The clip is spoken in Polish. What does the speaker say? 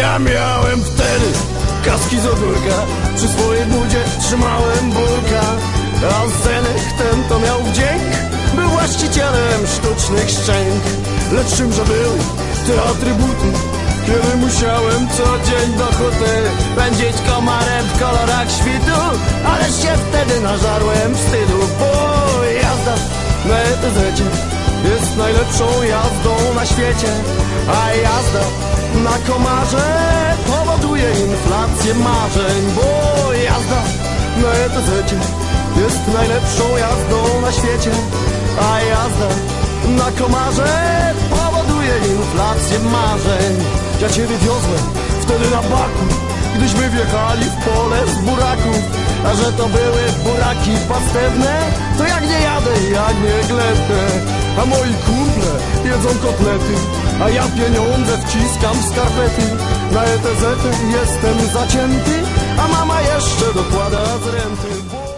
Ja miałem wtedy kaski z ogórka Przy swojej budzie trzymałem bulka A Zenek ten to miał wdzięk Był właścicielem sztucznych szczęk. Lecz czymże były te atrybuty Kiedy musiałem co dzień do huty Pędzić komarem w kolorach świtu? Ale się wtedy nażarłem wstydu Bo jazda na ETZ jest najlepszą jazdą na świecie. A jazda na komarze powoduje inflację marzeń Bo jazda na ETZ jest najlepszą jazdą na świecie A jazda na komarze powoduje inflację marzeń. Ja ciebie wiozłem wtedy na baku Gdyśmy wjechali w pole z buraków A że to były buraki pastewne To jak nie jadę, jak nie glepę A moi kumple jedzą kotlety A ja pieniądze wciskam w skarpety Na ETZ jestem zacięty A mama jeszcze dokłada z renty.